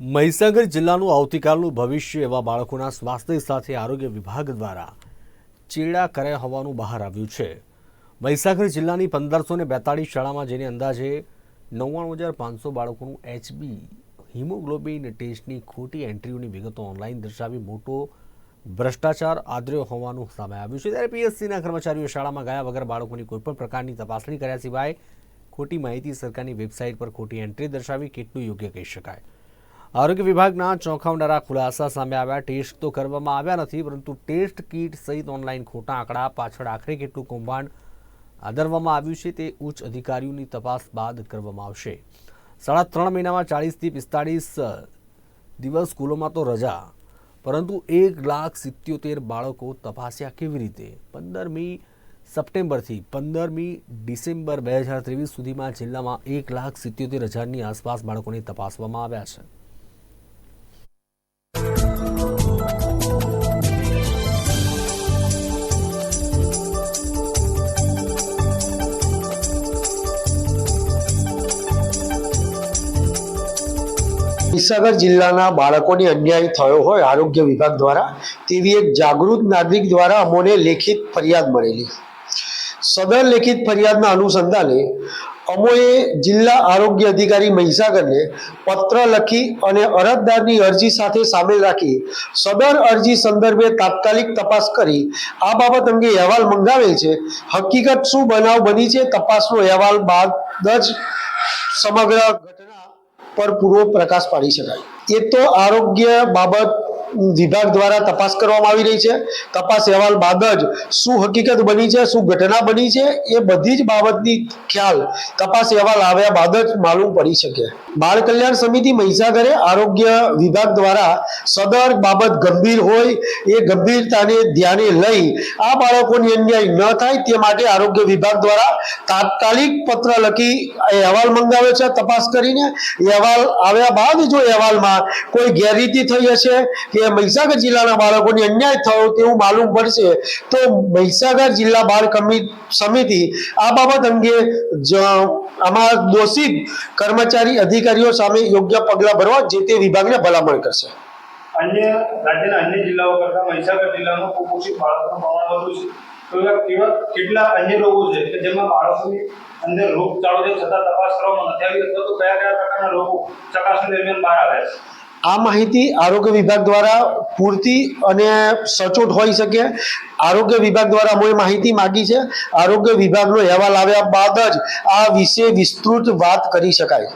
મહીસાગર જિલ્લાનું આવતીકાલનું ભવિષ્ય એવા બાળકોના સ્વાસ્થ્ય સાથે આરોગ્ય વિભાગ દ્વારા ચેડા કર્યા હોવાનું બહાર આવ્યું છે. મહીસાગર જિલ્લાની પંદરસો ને બેતાળીસ શાળામાં જેને અંદાજે નવ્વાણું હજાર પાંચસો બાળકોનું એચબી હિમોગ્લોબિન ટેસ્ટની ખોટી એન્ટ્રીઓની વિગતો ઓનલાઈન દર્શાવી મોટો ભ્રષ્ટાચાર આદર્યો હોવાનું સામે આવ્યું છે. ત્યારે પીએસસીના કર્મચારીઓ શાળામાં ગયા વગર બાળકોની કોઈપણ પ્રકારની તપાસણી કર્યા સિવાય ખોટી માહિતી સરકારની વેબસાઇટ પર ખોટી એન્ટ્રી દર્શાવી કેટલું યોગ્ય કહી શકાય. આરોગ્ય વિભાગના ચોંકાવનારા ખુલાસા સામે આવ્યા. ટેસ્ટ તો કરવામાં આવ્યા નથી, પરંતુ ટેસ્ટ કીટ સહિત ઓનલાઈન ખોટા આંકડા, પાછળ આખરે કેટલું કૌભાંડ આદરવામાં આવ્યું છે તે ઉચ્ચ અધિકારીઓની તપાસ બાદ કરવામાં આવશે. સાડા ત્રણ મહિનામાં ચાળીસથી પિસ્તાળીસ દિવસ સ્કૂલોમાં તો રજા, પરંતુ એક લાખ સિત્યોતેર બાળકો તપાસ્યા કેવી રીતે? પંદરમી સપ્ટેમ્બરથી પંદરમી ડિસેમ્બર બે હજાર ત્રેવીસ સુધીમાં જિલ્લામાં એક લાખ સિત્યોતેર હજારની આસપાસ બાળકોને તપાસવામાં આવ્યા છે. મહીસાગર જિલ્લાના બાળકોને અન્યાય થયો હોય આરોગ્ય વિભાગ દ્વારા, તેવી એક જાગૃત નાગરિક દ્વારા અમોને લેખિત ફરિયાદ મળેલી. સદર લેખિત ફરિયાદના અનુસંધાને, અમોએ જિલ્લા આરોગ્ય અધિકારી મહીસાગરને પત્ર લખી અને અરજદારની અરજી સાથે સામેલ રાખી, સદર અરજી સંદર્ભે તાત્કાલિક તપાસ કરી. આ બાબત અંગે અહેવાલ મંગાવેલ છે. હકીકત શું બનાવ બની છે, તપાસનો અહેવાલ બાદ જ સમગ્ર પર પૂરો પ્રકાશ પાડી શકાય. એ તો આરોગ્ય બાબત વિભાગ દ્વારા તપાસ કરવામાં આવી રહી છે. તપાસ અહેવાલ બાદ જ શું હકીકત બની છે, શું ઘટના બની છે, એ બધી જ બાબતની ખ્યાલ તપાસ અહેવાલ આવ્યા બાદ જ માલુમ પડી શકે. બાળ કલ્યાણ સમિતિ મહીસાગરે આરોગ્ય વિભાગ દ્વારા સદર બાબત ગંભીર હોય, એ ગંભીરતાને ધ્યાને લઈ આ બાળકોની અન્યાય ન થાય તે માટે આરોગ્ય વિભાગ દ્વારા તાત્કાલિક પત્ર લખી અહેવાલ મંગાવ્યો છે, તપાસ કરીને. અહેવાલ આવ્યા બાદ જો અહેવાલમાં કોઈ ગેરરીતિ થઈ હશે કે મહીસાગર જિલ્લાના બાળકોને અન્યાય થયો તેવું માલુમ પડશે, તો મહીસાગર જિલ્લા બાળ સમિતિ આ બાબત અંગે આમાં દોષિત કર્મચારી અધિકારીઓ સામે યોગ્ય પગલાં ભરવા જે તે વિભાગને ભલામણ કરશે. અન્ય રાજ્યના અન્ય જિલ્લાઓ કરતાં મહીસાગર જિલ્લામાં કુપોષિત બાળકોનું પ્રમાણ વધુ છે. તો એવા કેટલા અન્ય રોગો છે? કે જેમાં બાળકોની અંદર રોગચાળો છે, છતાં તપાસ કરવામાં નથી આવી તો કયા કયા પ્રકારના રોગો ચકાસણી દરમિયાન બહાર આવ્યા છે? આ માહિતી આરોગ્ય વિભાગ દ્વારા પૂરતી અને સચોટ હોઈ શકે. આરોગ્ય વિભાગ દ્વારા અમે માહિતી માગી છે. આરોગ્ય વિભાગનો અહેવાલ આવ્યા બાદ જ આ વિશે વિસ્તૃત વાત કરી શકાય.